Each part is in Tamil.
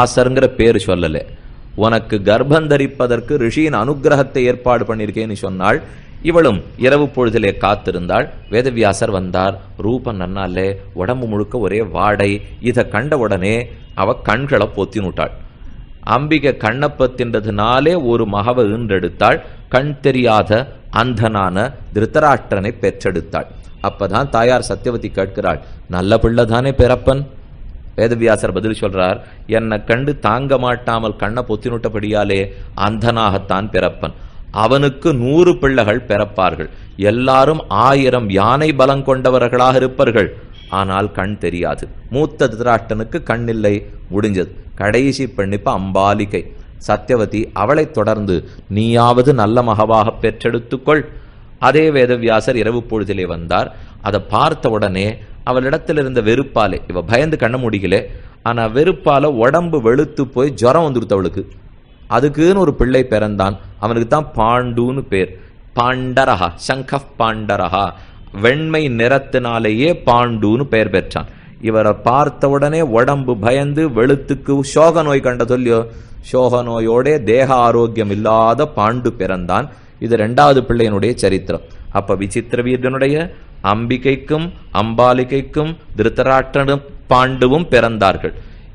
ஆசருங்கிற பேர் சொல்லல. உனக்கு கர்ப்பம் தரிப்பதற்கு ரிஷியின் அனுக்கிரகத்தை ஏற்பாடு பண்ணியிருக்கேன்னு சொன்னாள் இவளும் இரவு பொழுதிலே காத்திருந்தாள். வேதவியாசர் வந்தார். ரூபம் நன்னாலே உடம்பு முழுக்க ஒரே வாடை. இதை கண்ட உடனே அவ கண்களை பொத்தினுட்டாள் அம்பிகை கண்ணப்பத்தின்றதுனாலே ஒரு மகவை ஈன்றெடுத்தாள். கண் தெரியாத அந்தனான திருத்தராஷ்டிரனை பெற்றெடுத்தாள். அப்பதான் தாயார் சத்தியவதி கேட்கிறாள் நல்ல பிள்ளை தானே பிறப்பன் வேதவியாசர் பதில் சொல்றார் என்னை கண்டு தாங்க மாட்டாமல் கண்ணை பொத்தினுட்டபடியாலே அந்தனாகத்தான் பிறப்பன். அவனுக்கு நூறு பிள்ளைகள் பிறப்பார்கள். எல்லாரும் ஆயிரம் யானை பலம் கொண்டவர்களாக இருப்பார்கள். ஆனால் கண் தெரியாது. மூத்த திருராஷ்டனுக்கு கண் இல்லை முடிஞ்சது. கடைசி பெண்ணிப்ப அம்பாலிகை. சத்தியவதி அவளைத் தொடர்ந்து நீயாவது நல்ல மகவாக பெற்றெடுத்துக்கொள். அதே வேதவியாசர் இரவு பொழுதிலே வந்தார். அதை பார்த்த உடனே அவளிடத்தில் இருந்த வெறுப்பாலே இவ பயந்து கண்ண முடிக்கல ஆனா வெறுப்பால உடம்பு வெளுத்து போய் ஜுரம் வந்துருத்து அவளுக்கு. அதுக்குன்னு ஒரு பிள்ளை பிறந்தான். அவனுக்கு தான் பாண்டுன்னு பேர். பாண்டரஹா சங்க பாண்டரஹா. வெண்மை நிறத்தினாலேயே பாண்டுன்னு பெயர் பெற்றான். இவரை பார்த்த உடனே உடம்பு பயந்து வெளுத்துக்கு சோக நோய் கண்ட சொல்லியோ சோக நோயோட தேக ஆரோக்கியம் இல்லாத பாண்டு பிறந்தான். இது ரெண்டாவது பிள்ளையனுடைய சரித்திரம். அப்ப விசித்திர வீரனுடைய அம்பிகைக்கும் அம்பாலிகைக்கும் திருத்தராட்டனும் பாண்டுவும் பிறந்தார்கள்.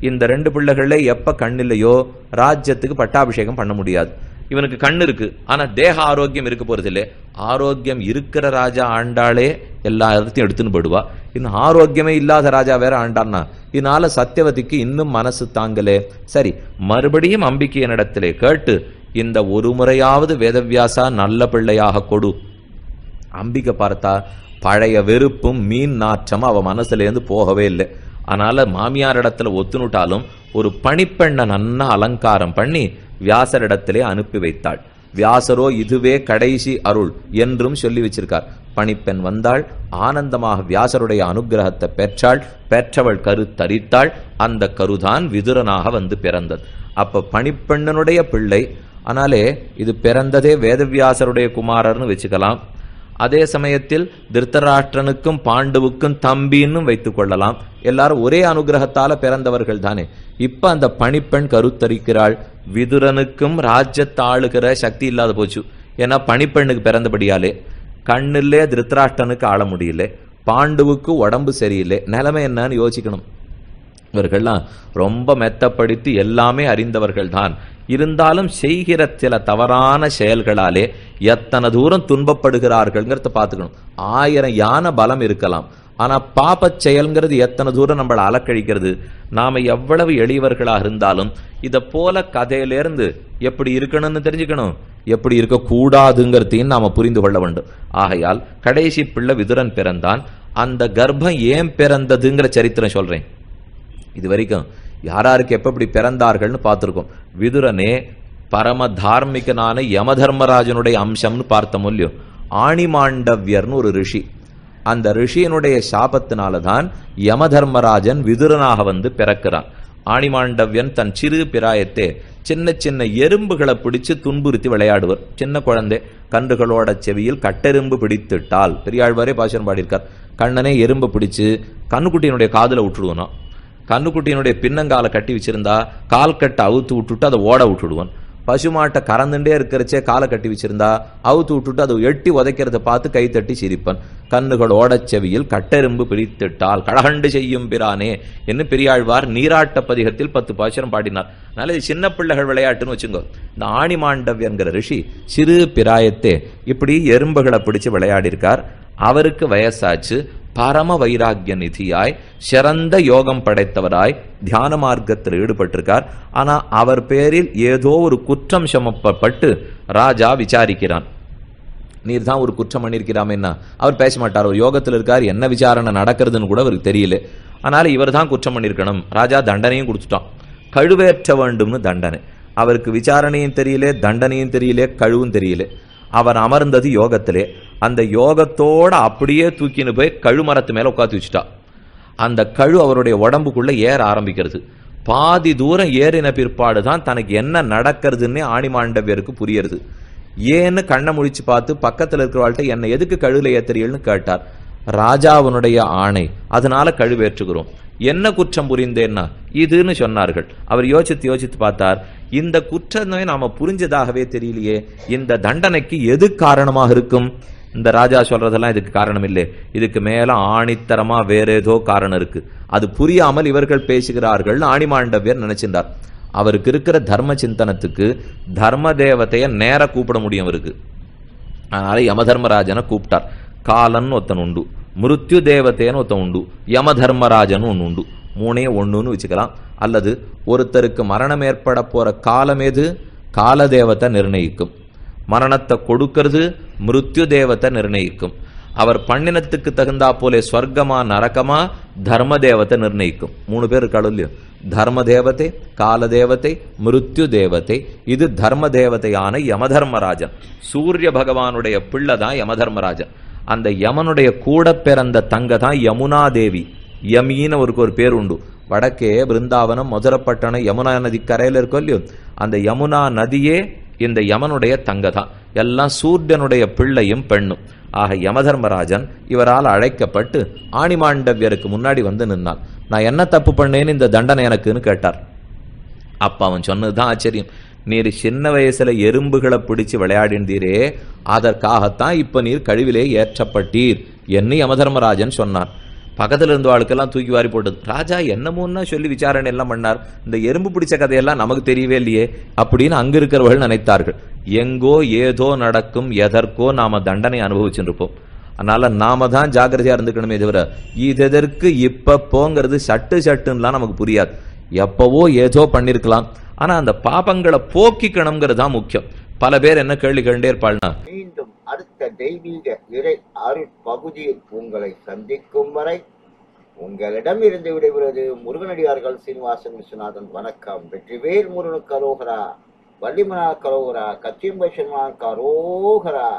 இந்த ரெண்டு பிள்ளைகளை எப்ப கண்ணில்லையோ ராஜ்யத்துக்கு பட்டாபிஷேகம் பண்ண முடியாது. இவனுக்கு கண் இருக்கு ஆனா தேக ஆரோக்கியம் இருக்க போறதில்லை ஆரோக்கியம் இருக்கிற ராஜா ஆண்டாளே எல்லா இடத்தையும் எடுத்துன்னு போடுவா இன்னும் ஆரோக்கியமே இல்லாத ராஜா வேற ஆண்டான்னா இதனால சத்தியவதிக்கு இன்னும் மனசு தாங்கலே. சரி மறுபடியும் அம்பிகையனிடத்திலே கேட்டு இந்த ஒரு முறையாவது வேதவியாசா நல்ல பிள்ளையாக கொடு. அம்பிகை பார்த்தா பழைய வெறுப்பும் மீன் நாற்றமும் அவ மனசுலேருந்து போகவே இல்லை. அதனால மாமியார் இடத்துல ஒத்துனுட்டாலும் ஒரு பணிப்பெண்ணை நன்னா அலங்காரம் பண்ணி வியாசரிடத்திலே அனுப்பி வைத்தாள். வியாசரோ இதுவே கடைசி அருள் என்றும் சொல்லி வச்சிருக்கார். பணிப்பெண் வந்தாள் ஆனந்தமாக வியாசருடைய அனுகிரகத்தை பெற்றாள் பெற்றவள் கரு தரித்தாள் அந்த கருதான் விதுரனாக வந்து பிறந்தது. அப்ப பணிப்பெண்ணனுடைய பிள்ளை ஆனாலே இது பிறந்ததே வேதவியாசருடைய குமாரர்னு வச்சுக்கலாம். அதே சமயத்தில் திருத்தராஷ்டிரனுக்கும் பாண்டுவுக்கும் தம்பின்னு வைத்துக் கொள்ளலாம். எல்லாரும் ஒரே அனுகிரகத்தால பிறந்தவர்கள் தானே. இப்ப அந்த பணிப்பெண் கருத்தரிக்கிறாள். விதுரனுக்கும் ராஜ்யத்தை ஆளுகிற சக்தி இல்லாத போச்சு. ஏன்னா பணிப்பெண்ணுக்கு பிறந்தபடியாலே கண்ணிலே திருத்தராஷ்டனுக்கு ஆள முடியல. பாண்டுவுக்கு உடம்பு சரியில்லை. நிலைமை என்னன்னு யோசிக்கணும். இவர்கள்லாம் ரொம்ப மெத்தப்படுத்தி எல்லாமே அறிந்தவர்கள் தான் இருந்தாலும் செய்கிற சில தவறான செயல்களாலே எத்தனை தூரம் துன்பப்படுகிறார்கள்ங்கிறத பார்த்துக்கணும். ஆயிரம் யானை பலம் இருக்கலாம். ஆனால் பாப செயல்ங்கிறது எத்தனை தூரம் நம்மளை அலக்கழிக்கிறது? நாம் எவ்வளவு எளியவர்களாக இருந்தாலும் இதை போல கதையிலேருந்து எப்படி இருக்கணும்னு தெரிஞ்சுக்கணும். எப்படி இருக்கக்கூடாதுங்கிறதையும் நாம் புரிந்து கொள்ள வேண்டும். ஆகையால் கடைசி பிள்ளை விதுரன் பிறந்தான். அந்த கர்ப்பம் ஏன் பிறந்ததுங்கிற சரித்திரம் சொல்கிறேன் இது வரைக்கும் யாராருக்கு எப்ப இப்படி பிறந்தார்கள்னு பார்த்துருக்கோம். விதுரனே பரம தார்மிகனான யமதர்மராஜனுடைய அம்சம்னு பார்த்தோம் இல்லையோ? ஆணிமாண்டவ்யர்னு ஒரு ரிஷி. அந்த ரிஷியனுடைய சாபத்தினால தான் யமதர்மராஜன் விதுரனாக வந்து பிறக்கிறான். ஆணிமாண்டவ்யன் தன் சிறு பிராயத்தே சின்ன சின்ன எறும்புகளை பிடிச்சு துன்புறுத்தி விளையாடுவர். சின்ன குழந்தை கன்றுகளோட செவியில் கட்டெரும்பு பிடித்துட்டால். பெரியாழ்வாரே பாசனம் பாடியிருக்கார். கண்ணனே எறும்பு பிடிச்சு கண்ணுக்குட்டியினுடைய காதில் விட்டுடுவனாம் கண்ணுக்குட்டியினுடைய பின்னங்காலை கட்டி வச்சிருந்தா கால் கட்டை அவுத்து விட்டுட்டு அதை ஓட விட்டுடுவான். பசுமாட்டை கறந்துட்டே இருக்கிறச்சே காலை கட்டி வச்சிருந்தா அவுத்து விட்டுட்டு அதை எட்டி உதைக்கிறத பார்த்து கை தட்டி சிரிப்பன். கண்ணுகள் ஓடச் செவியில் கட்டெரும்பு பிடித்திட்டால் கழகண்டு செய்யும் பிரானே என்று பெரியாழ்வார் நீராட்ட பதிகத்தில் பத்து பாசுரம் பாடினார். அதனால இது சின்ன பிள்ளைகள் விளையாட்டுன்னு வச்சுங்க. இந்த ஆணி ஆணிமாண்டவ்யங்கிற ரிஷி சிறு பிராயத்தே இப்படி எறும்புகளை பிடிச்சு விளையாடியிருக்கார். அவருக்கு வயசாச்சு. பரம வைராகிய நிதியாய் சிறந்த யோகம் படைத்தவராய் தியான மார்க்கத்தில் ஈடுபட்டிருக்கார். ஆனா அவர் பேரில் ஏதோ ஒரு குற்றம் சமப்பப்பட்டு ராஜா விசாரிக்கிறான். நீர் தான் ஒரு குற்றம் பண்ணியிருக்கிறாம் என்ன? அவர் பேச மாட்டார். ஒரு யோகத்தில் இருக்கார். என்ன விசாரணை நடக்கிறதுன்னு கூட அவருக்கு தெரியல. அதனால் இவர் தான் குற்றம் பண்ணியிருக்கணும். ராஜா தண்டனையும் கொடுத்துட்டான். கழுவேற்ற வேண்டும்னு தண்டனை. அவருக்கு விசாரணையும் தெரியல தண்டனையும் தெரியல கழுவும் தெரியல. அவர் அமர்ந்தது யோகத்திலே. அந்த யோகத்தோட அப்படியே தூக்கின்னு போய் கழுமரத்து மேல உட்காந்து வச்சுட்டா. அந்த கழு அவருடைய உடம்புக்குள்ள ஏற ஆரம்பிக்கிறது. பாதி தூரம் ஏறின பிற்பாடு தான் தனக்கு என்ன நடக்கிறதுன்னே ஆணிமாண்டவியருக்கு புரியுறது. ஏன்னு கண்ணை முழிச்சு பார்த்து பக்கத்தில் இருக்கிறவாள்கிட்ட என்னை எதுக்கு கழுவில் ஏத்துறீள்னு கேட்டார். ராஜாவினுடைய ஆணை. அதனால கழுவேற்றுகிறோம். என்ன குற்றம் புரிந்தேன்னா இதுன்னு சொன்னார்கள். அவர் யோசித்து யோசித்து பார்த்தார் இந்த குற்றமே நாம புரிஞ்சதாகவே தெரியலையே இந்த தண்டனைக்கு எது காரணமாக இருக்கும்? இந்த ராஜா சொல்றதெல்லாம் இதுக்கு காரணம் இல்லை இதுக்கு மேல ஆணித்தரமா வேற ஏதோ காரணம் இருக்கு. அது புரியாமல் இவர்கள் பேசுகிறார்கள் ஆணிமாண்டவியர் நினைச்சிருந்தார். அவருக்கு இருக்கிற தர்ம சிந்தனத்துக்கு தர்ம தேவத்தைய நேர கூப்பிட முடியும் அவருக்கு. அதனால யமதர்மராஜனை கூப்பிட்டார். காலன் ஒருத்தன் உண்டு. மிருத்யு தேவதேன்னு ஒருத்தன் உண்டு யமதர்மராஜன் ஒன்று உண்டு. மூணே ஒண்ணுன்னு வச்சுக்கலாம். அல்லது ஒருத்தருக்கு மரணம் ஏற்பட போற காலம் எது? கால தேவத்தை நிர்ணயிக்கும். மரணத்தை கொடுக்கிறது மிருத்யு தேவத்தை நிர்ணயிக்கும். அவர் பண்ணினத்துக்கு தகுந்தா போலே ஸ்வர்க்கமா நரகமா தர்ம தேவத்தை நிர்ணயிக்கும். மூணு பேர் இருக்காளோ இல்லையோ? தர்ம தேவதை கால தேவத்தை மிருத்யு தேவதை இது தர்ம தேவதையான யமதர்மராஜன். சூரிய பகவானுடைய பிள்ளை தான் யமதர்மராஜன். அந்த யமனுடைய கூட பிறந்த தங்க தான் யமுனா தேவி. யமின்னு அவருக்கு ஒரு பேர் உண்டு. வடக்கே பிருந்தாவனம் மதுரப்பட்டணம் யமுனா நதி கரையில் இருக்கோ இல்லையோ அந்த யமுனா நதியே இந்த யமனுடைய தங்க தான். எல்லாம் சூரியனுடைய பிள்ளையும் பெண்ணும். ஆக யமதர்மராஜன் இவரால் அழைக்கப்பட்டு ஆணிமாண்டவியருக்கு முன்னாடி வந்து நின்னான் நான் என்ன தப்பு பண்ணேன்னு இந்த தண்டனை எனக்குன்னு கேட்டார். அப்ப அவன் சொன்னதுதான் ஆச்சரியம். நீர் சின்ன வயசுல எறும்புகளை பிடிச்சு விளையாடிந்தீரே அதற்காகத்தான் இப்ப நீர் கழிவிலே ஏற்றப்பட்டீர் என்று யமதர்மராஜன் சொன்னார். பக்கத்துல இருந்த ஆளுக்கெல்லாம் தூக்கி வாரி போட்டது. ராஜா என்னமோன்னா சொல்லி விசாரணை எல்லாம் பண்ணார். இந்த எறும்பு பிடிச்ச கதையெல்லாம் நமக்கு தெரியவே இல்லையே அப்படின்னு அங்க இருக்கிறவர்கள் நினைத்தார்கள். எங்கோ ஏதோ நடக்கும் எதற்கோ நாம தண்டனை அனுபவிச்சுருப்போம். அதனால நாம தான் ஜாகிரதையா இருந்துக்கணுமே தவிர இது எதற்கு இப்ப போங்கிறது சட்டு சட்டுன்னுலாம் நமக்கு புரியாது. எப்பவோ ஏதோ பண்ணிருக்கலாம். ஆனா அந்த பாபங்களை போக்கிக்கணுங்கிறது தான் முக்கியம். பல பேர் என்ன கேள்வி கேண்டே இருப்பாள்னா மீண்டும் அடுத்த தெய்வீக இறை அருட்பகுதியில் உங்களை சந்திக்கும் வரை உங்களிடம் இருந்து விடைபெறுவது முருகனடியார்கள் சீனிவாசன் விஸ்வநாதன். வணக்கம். வெற்றிவேல் முருகனுக்கு அரோகரா வள்ளிமனா கரோகரா கச்சியம்பை கரோகரா